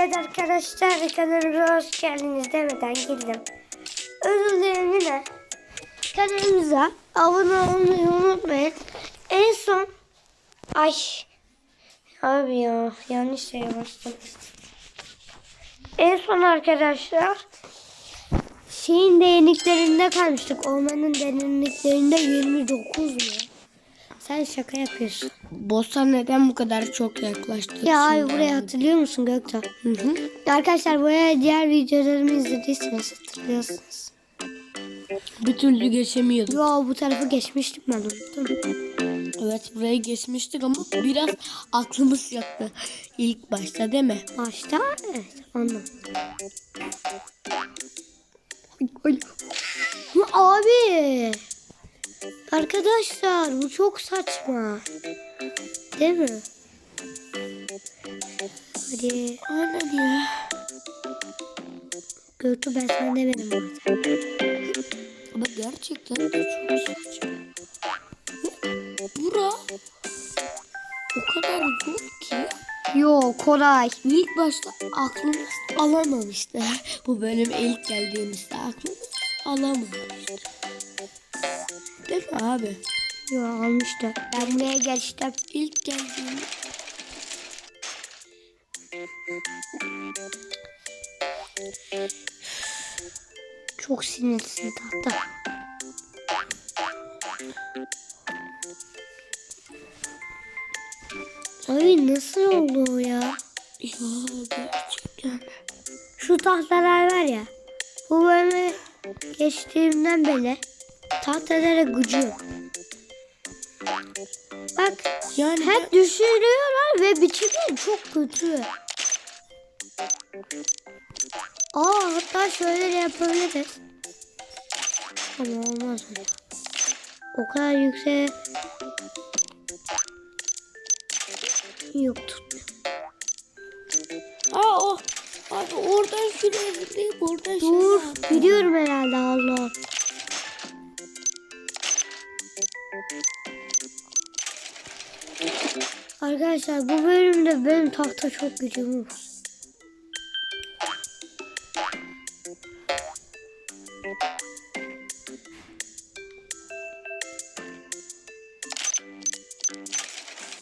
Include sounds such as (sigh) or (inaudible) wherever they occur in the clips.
Evet arkadaşlar kanalımıza hoş geldiniz demeden girdim. Özür dilerim yine. Kanalımıza abone olmayı unutmayın. En son ay abi ya yanlış şeye bastım. En son arkadaşlar şeyin derinliklerinde kalmıştık. Ormanın derinliklerinde 29 mu? Sen şaka yapıyorsun. Boss'a neden bu kadar çok yaklaştı? Ya abi burayı hatırlıyor musun Göktuğ? Hı hı. Arkadaşlar buraya diğer videolarımı izlediyseniz hatırlıyorsunuz. Bir türlü geçemiyorduk. Yo bu tarafı geçmiştim ben unuttum. Evet burayı geçmiştik ama biraz aklımız yaktı. İlk başta değil mi? Başta evet anladım. Abi. Arkadaşlar bu çok saçma. Değil mi? Hadi Aynen ya. Göktuğ ben sana demedim zaten. Ama gerçekten de çok saçma. Bura o kadar zor ki Yo kolay. ilk başta aklımız alamamıştı. Bu bölüm ilk geldiğimizde aklımız alamamıştı. Abi? Yo almıştı. Ben buraya geçtim. İlk geldiğimde Çok sinirlisin tahta. Ay nasıl oldu o ya? ya gerçekten Şu tahtalar var ya. Bu bölümü geçtiğimden beri tahtalara gücü. Bak yani hep düşürüyorlar ve biçimleri çok kötü. Aa hatta şöyle de yapabiliriz. Ama olmaz öyle. O kadar yüksek. Yok tutmuyor. Aa o abi oradan şuraya zıplayıp oradan Dur şuraya. gidiyorum herhalde Allah. Arkadaşlar bu bölümde benim tahta çok gücüm var.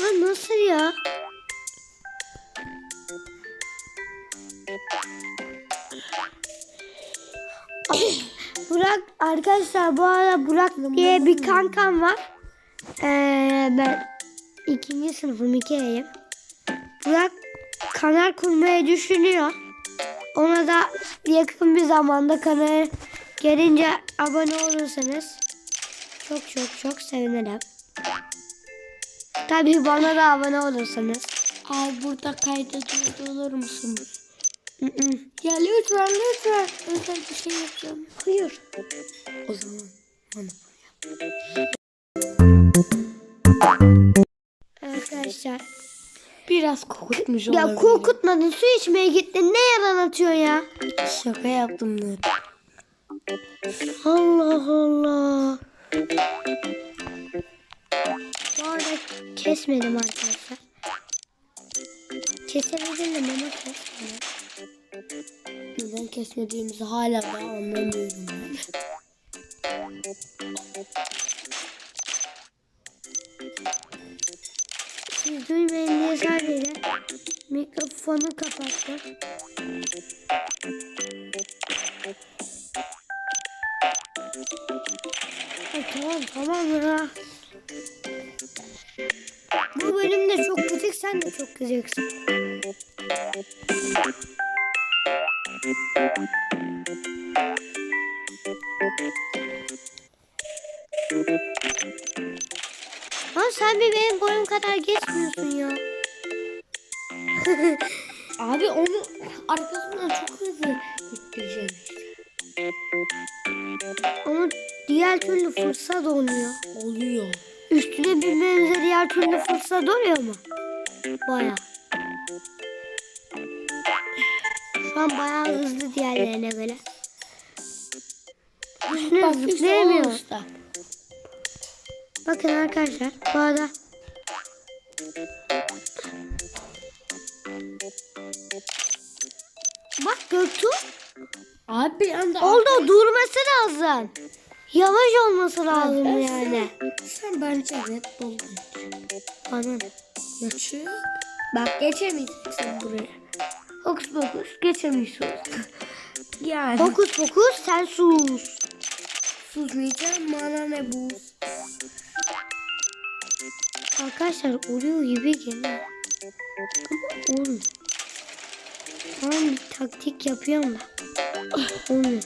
Lan nasıl ya? (coughs) Burak arkadaşlar bu arada Burak diye bir kankam var. Ee, ben ikinci sınıfım Ike'yim. Burak kanal kurmayı düşünüyor. Ona da yakın bir zamanda kanala gelince abone olursanız çok çok çok sevinirim. Tabii bana da abone olursanız. Abi burada kayda durdur musun? Hı hı. Ya lütfen lütfen. Özel bir şey yapacağım. Buyur. O zaman bana. Arkadaşlar. Biraz kokutmuş Ya olabilir. korkutmadın su içmeye gittin ne yalan atıyorsun ya? Şaka yaptım Nur. Allah Allah. Bu arada kesmedim arkadaşlar. Kesebilirdim ama kesmedim. Neden kesmediğimizi hala da anlamıyorum duymayın diye sadece mikrofonu kapattım. Ay, tamam tamam ya. Bu bölümde çok gıcık sen de çok gıcıksın. Sen bir benim boyum kadar geçmiyorsun ya. (laughs) Abi onu arkasından çok hızlı ittireceğim işte. Ama diğer türlü fırsat oluyor. Oluyor. Üstüne binmemize diğer türlü fırsat oluyor mu? Baya. Şu an bayağı hızlı diğerlerine göre. Üstüne Bak işte o zıplayamıyor. usta. Bakın arkadaşlar bu arada Bak Göktuğ. Abi bir anda Orada durması lazım. Yavaş olması lazım ben yani. sen bence Red Bull Anam. Çık. Bak geçemeyeceksin buraya. Hokus pokus geçemiyorsun. (laughs) Yani. Hokus pokus sen sus. Susmayacağım bana ne bu? Arkadaşlar oluyor gibi geliyor. Ama olmuyor. Tamam bir taktik yapıyorum ben. Olmuyor.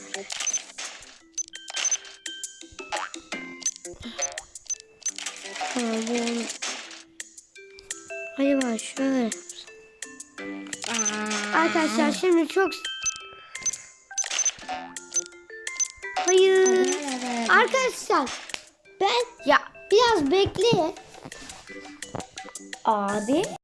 Ha bu olur. Acaba şöyle. Arkadaşlar şimdi çok... Hayır. Arkadaşlar ben ya biraz bekleyin. Abi.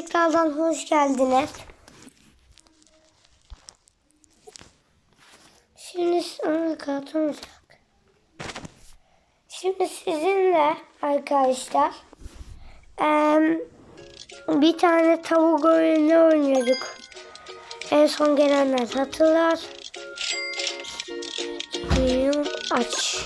Tekrardan hoş geldiniz. Şimdi karton olacak. Şimdi sizinle arkadaşlar bir tane tavuk oyunu oynuyorduk. En son gelenler hatırlar. Aç.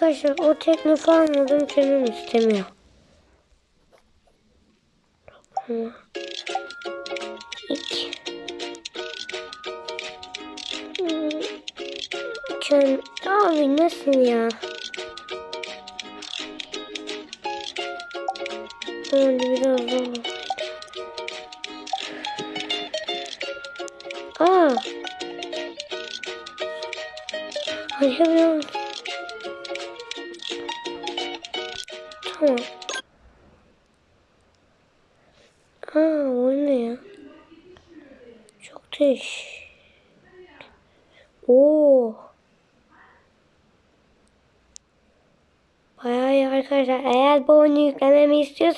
Arkadaşlar o teklifi almadım canım istemiyor. İki. Hmm, Can, abi nasıl ya? Öyle biraz zor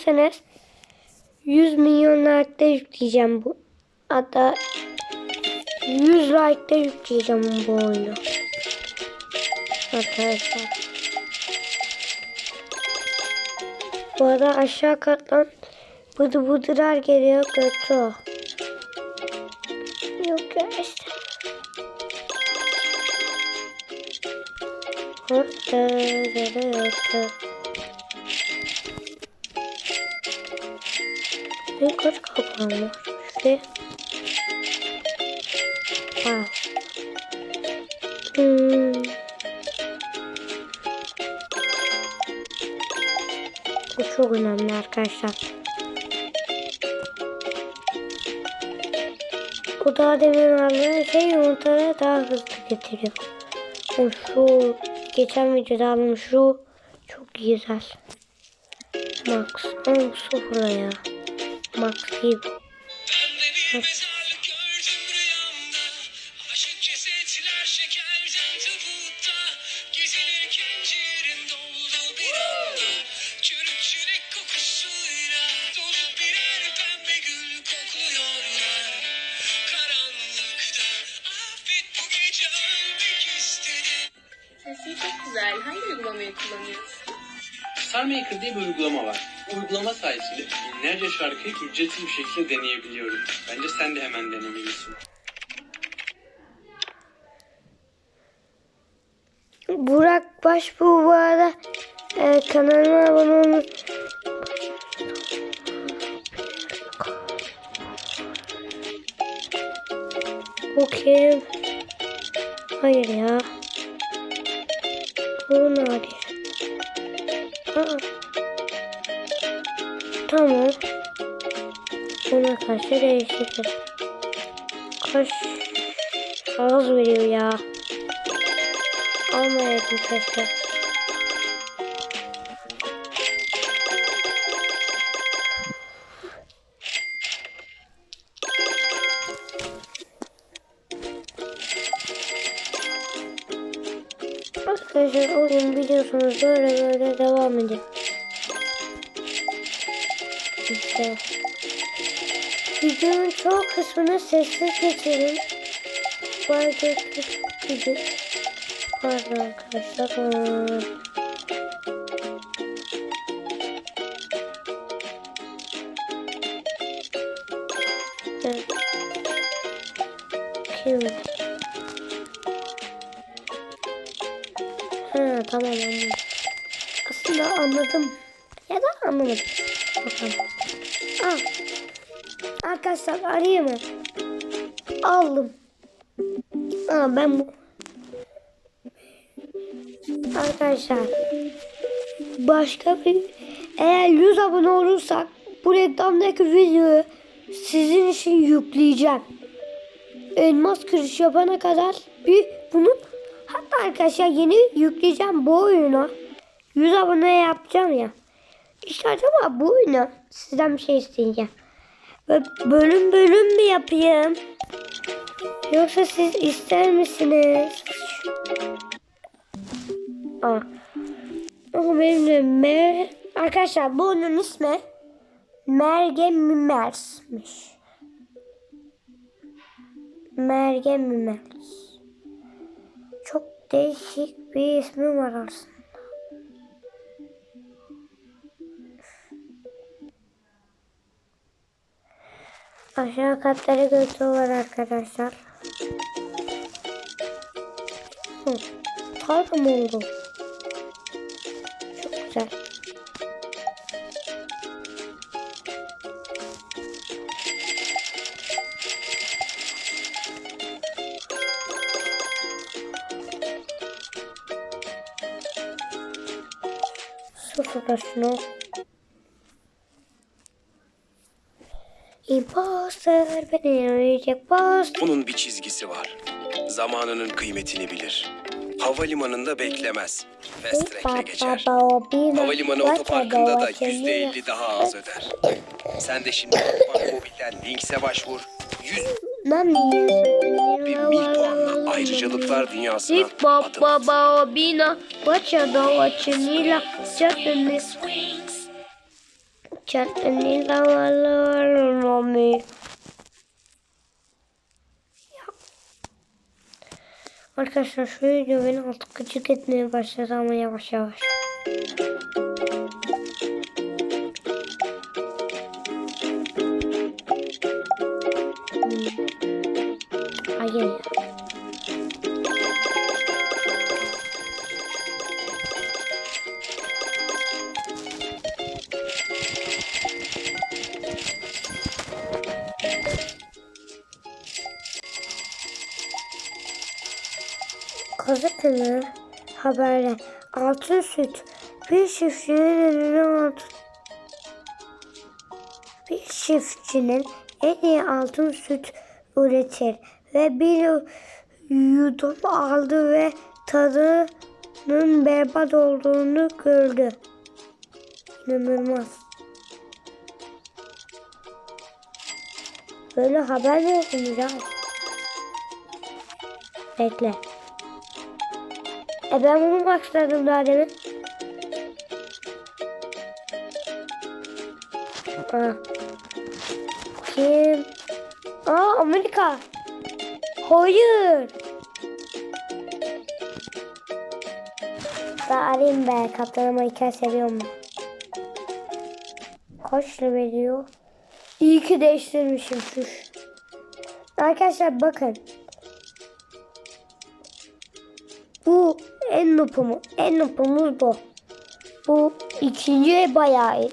istiyorsanız 100 milyon like'da yükleyeceğim bu. Hatta 100 like'da yükleyeceğim bu oyunu. Arkadaşlar. Bu arada aşağı kattan bıdı bıdılar geliyor kötü. Yok ya işte. Orta da orta. Ne kaç kapağım var? Şuraya. Wow. Hmm. Bu çok önemli arkadaşlar. Bu daha demin aldığım şey yumurtaları daha hızlı getiriyor. O şu geçen videoda aldım şu çok güzel. Max. Ama bu sıfır ya. Ölmek istedim Sesi çok güzel. Hangi uygulamayı kullanıyorsun? Starmaker diye bir uygulama var. Uygulama sayesinde binlerce şarkıyı ücretsiz bir şekilde deneyebiliyorum. Bence sen de hemen denemelisin. Burak Başbuğ bu arada e, kanalıma abone. Bu kim? Hayır ya. Bu nadir. Aa. Tamam. Buna karşı değişiklik. Kaç ağız veriyor ya. Almayaydım keşke. Arkadaşlar oyun biliyorsunuz böyle böyle devam ediyor. İşte. Videonun çoğu kısmını sessiz geçelim. Fark ettik. Video. Pardon arkadaşlar. Aa ben bu Arkadaşlar başka bir eğer 100 abone olursak bu reklamdaki videoyu sizin için yükleyeceğim. Elmas kırış yapana kadar bir bunu hatta arkadaşlar yeni yükleyeceğim bu oyunu. 100 abone yapacağım ya. İşte acaba bu oyunu sizden bir şey isteyeceğim. Böyle bölüm bölüm mü yapayım? Yoksa siz ister misiniz? Aa. Ama benim de Mer... Arkadaşlar bu onun ismi Merge Mimers'miş. Merge Mimers. Çok değişik bir ismi var aslında. Aşağı katlara götürüyorlar arkadaşlar. Hı. Tarım Arayacak poster. Onun bir çizgisi var. Zamanının kıymetini bilir. Havalimanında beklemez. Fast track'le geçer. Havalimanı otoparkında da yüzde elli daha az öder. Sen de şimdi Mobil'den Links'e başvur. Yüz bir mil puanla ayrıcalıklar dünyasına Zik ba adım ba Arkadaşlar şu video beni artık gıcık etmeye başladı ama yavaş yavaş. Hayır. Gazeteler haberler. Altın süt. Bir çiftçinin önüne altın. Bir çiftçinin en iyi altın süt üretir ve bir yudum aldı ve tadının berbat olduğunu gördü. İnanılmaz. Böyle haber okunur ya? Bekle. E ben bunu başladım daha demin. Aa. Kim? Aa Amerika. Hayır. Da arayayım be. Kaptan Amerika seviyorum ben. Kaç lira veriyor? İyi ki değiştirmişim şu. Arkadaşlar bakın. Nopumu. En nopumuz bu. Bu ikinci bayağı iyi.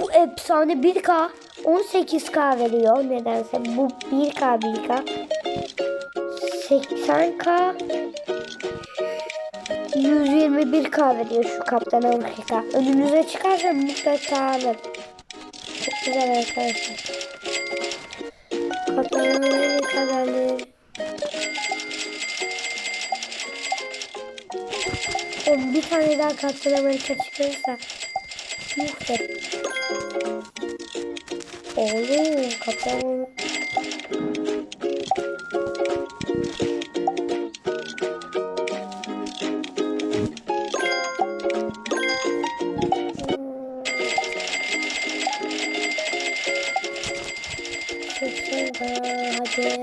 Bu efsane 1K 18K veriyor nedense. Bu 1K 1K. 80K 121K veriyor şu Kaptan Amerika. Önünüze çıkarsa mutlaka alın. Çok güzel arkadaşlar. Kaptan Amerika geldi. O bir tane daha Kaptan Amerika çıkarırsa muhteşem. Oğlum Kaptan hadi.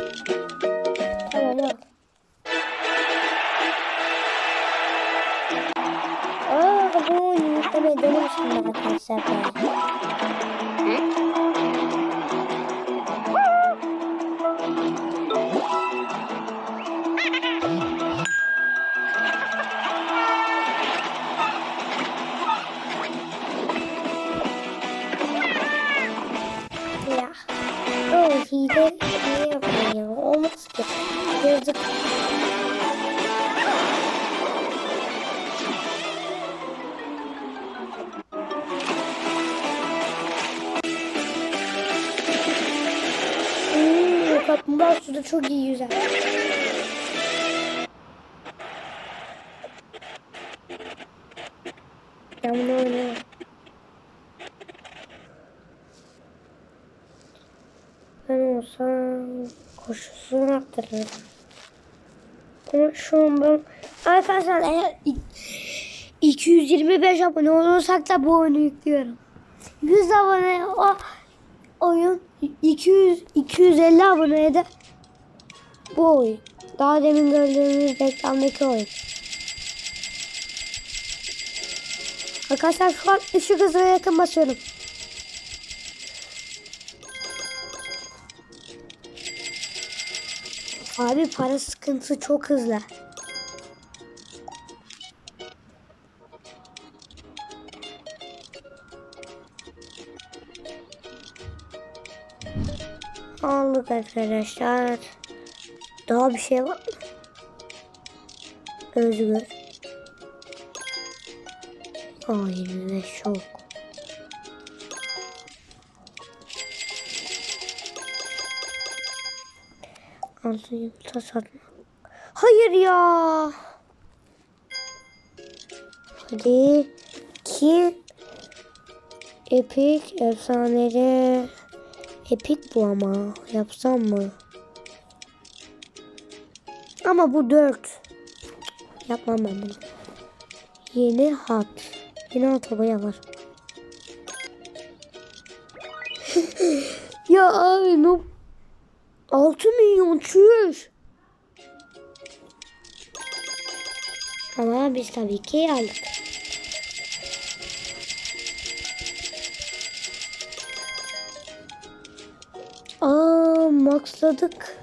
Olmaz ki. Yazık. Hmm, kaplumbağa suda çok iyi yüzer. Ben bunu oynayamam. Ben olsam arttırırım. Ama şu an ben... Arkadaşlar eğer i- 225 abone olursak da bu oyunu yüklüyorum. 100 abone o oyun 200 250 aboneye de bu oyun. Daha demin gördüğümüz reklamdaki oyun. Arkadaşlar şu an ışık hızına yakın basıyorum. Abi para sıkıntısı çok hızlı. Aldık arkadaşlar. Daha bir şey var mı? Özgür. Hayır ve şok. Altın yumurta satma. Hayır ya. Hadi. Bakayım. Epic, efsaneleri. Epic bu ama. Yapsam mı? Ama bu 4. Yapmam ben bunu. Yeni hat. Yeni hat havaya var. (laughs) ya abi ne? 6 milyon çüş. Ama biz tabii ki aldık. Aa maxladık.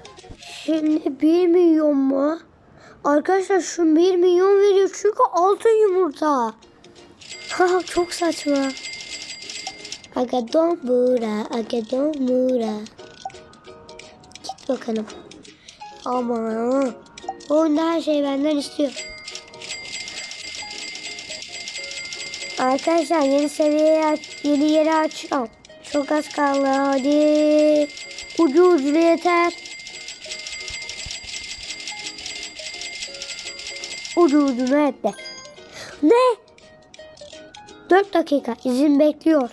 Şimdi 1 milyon mu? Arkadaşlar şu 1 milyon veriyor çünkü altın yumurta. (laughs) Ha çok saçma. Aga don bura, aga don bura. Bakalım. Ama oyunda her şey benden istiyor. Arkadaşlar yeni seviyeyi aç, yeni yeri açıyorum. Çok az kaldı hadi. Ucu ucu yeter. Ucu ucuna etti. Ne? 4 dakika izin bekliyor.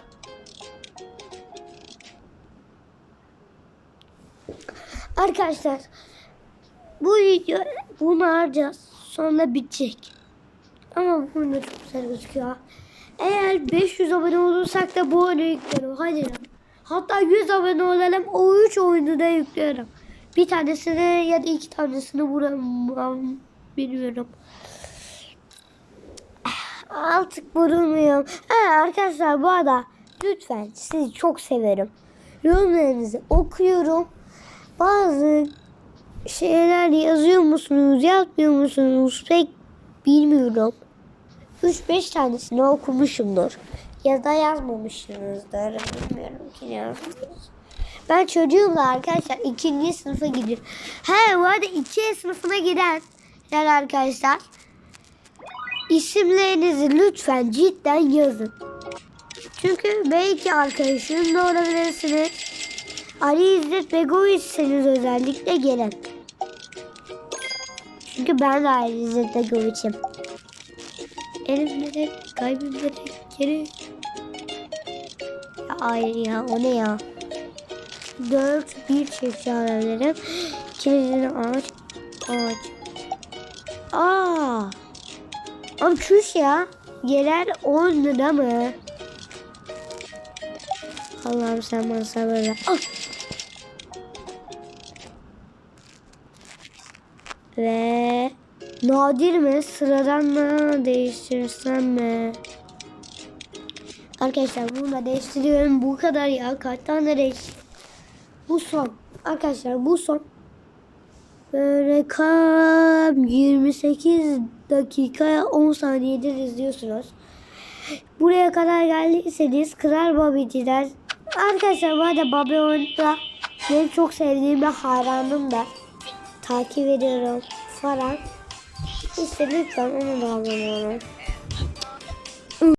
Arkadaşlar bu video bunu harcayacağız. Sonra bitecek. Ama bu da çok güzel gözüküyor. Eğer 500 abone olursak da bu oyunu yüklerim. Hadi. Hatta 100 abone olalım. O 3 oyunu da yüklüyorum. Bir tanesini ya da iki tanesini vuramam. Bilmiyorum. Artık vurulmuyorum. Ha, arkadaşlar bu arada lütfen sizi çok severim. Yorumlarınızı okuyorum. Bazı şeyler yazıyor musunuz, yazmıyor musunuz pek bilmiyorum. 3-5 tanesini okumuşumdur. Ya da yazmamışsınızdır. Bilmiyorum ki yazdınız. Ben çocuğumla arkadaşlar ikinci sınıfa gidiyorum. He bu arada ikinci sınıfına giden yani arkadaşlar isimlerinizi lütfen cidden yazın. Çünkü belki arkadaşınız da olabilirsiniz. Ali İzzet Begoviç'seniz özellikle gelin. Çünkü ben de Ali İzzet Begoviç'im. Elimde de kalbimde de geri. Ya hayır ya o ne ya? Dört bir çift alabilirim. İkimizin ağaç ağaç. Aa. Abi çüş ya. Yerel 10 lira mı? Allah'ım sen bana sabır ver. Ah. Ve nadir mi? Sıradan mı? Değiştirsem mi? Arkadaşlar bunu da değiştiriyorum. Bu kadar ya. Kaç tane değiş? Bu son. Arkadaşlar bu son. Böyle kam 28 dakika 10 saniyedir izliyorsunuz. Buraya kadar geldiyseniz Kral Babici'den Arkadaşlar bu arada Babi oyunda benim çok sevdiğim bir hayranım da takip ediyorum falan. İşte lütfen onu da abone.